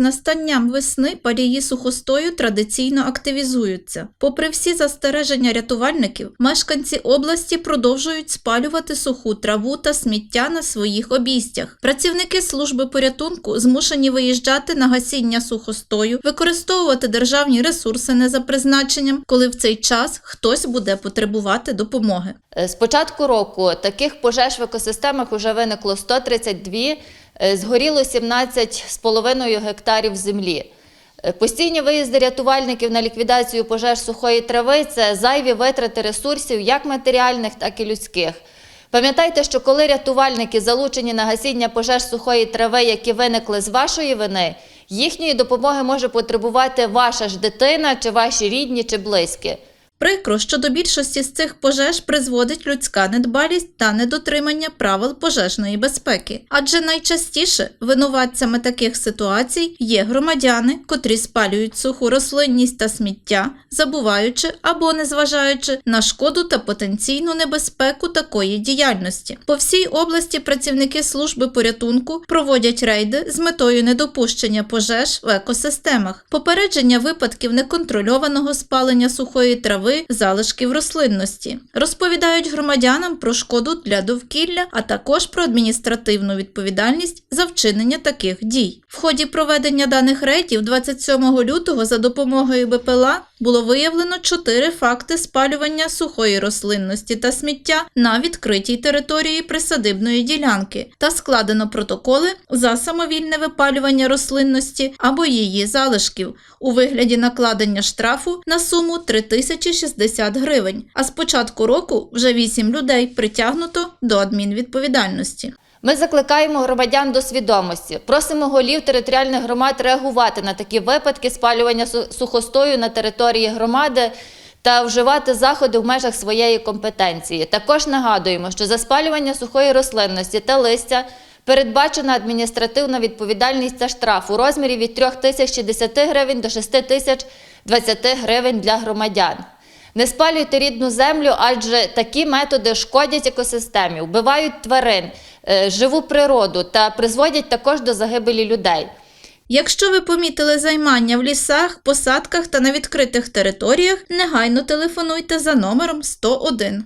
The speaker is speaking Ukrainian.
настанням весни палії сухостою традиційно активізуються. Попри всі застереження рятувальників, мешканці області продовжують спалювати суху траву та сміття на своїх обійстях. Працівники служби порятунку змушені виїжджати на гасіння сухостою, використовувати державні ресурси не за призначенням, коли в цей час хтось буде потребувати допомоги. З початку року таких пожеж в екосистемах вже виникло 132, е, згоріло 17,5 гектарів землі. Е, Постійні виїзди рятувальників на ліквідацію пожеж сухої трави це зайві витрати ресурсів як матеріальних, так і людських. Пам'ятайте, що коли рятувальники залучені на гасіння пожеж сухої трави, які виникли з вашої вини, їхньої допомоги може потребувати ваша ж дитина, чи ваші рідні, чи близькі. Прикро, що до більшості з цих пожеж призводить людська недбалість та недотримання правил пожежної безпеки, адже найчастіше винуватцями таких ситуацій є громадяни, котрі спалюють суху рослинність та сміття, забуваючи або незважаючи на шкоду та потенційну небезпеку такої діяльності. По всій області працівники служби порятунку проводять рейди з метою недопущення пожеж в екосистемах, попередження випадків неконтрольованого спалення сухої трави, залишків рослинності, розповідають громадянам про шкоду для довкілля, а також про адміністративну відповідальність за вчинення таких дій. В ході проведення даних рейдів 27 лютого за допомогою БПЛА було виявлено чотири факти спалювання сухої рослинності та сміття на відкритій території присадибної ділянки та складено протоколи за самовільне випалювання рослинності або її залишків у вигляді накладення штрафу на суму 3060 гривень. А з початку року вже 8 людей притягнуто до адмінвідповідальності. Ми закликаємо громадян до свідомості. Просимо голів територіальних громад реагувати на такі випадки спалювання су- сухостою на території громади та вживати заходи в межах своєї компетенції. Також нагадуємо, що за спалювання сухої рослинності та листя передбачена адміністративна відповідальність та штраф у розмірі від 3 тисяч 60 гривень до 6 тисяч 20 гривень для громадян. Не спалюйте рідну землю, адже такі методи шкодять екосистемі, вбивають тварин, живу природу та призводять також до загибелі людей. Якщо ви помітили займання в лісах, посадках та на відкритих територіях, негайно телефонуйте за номером 101.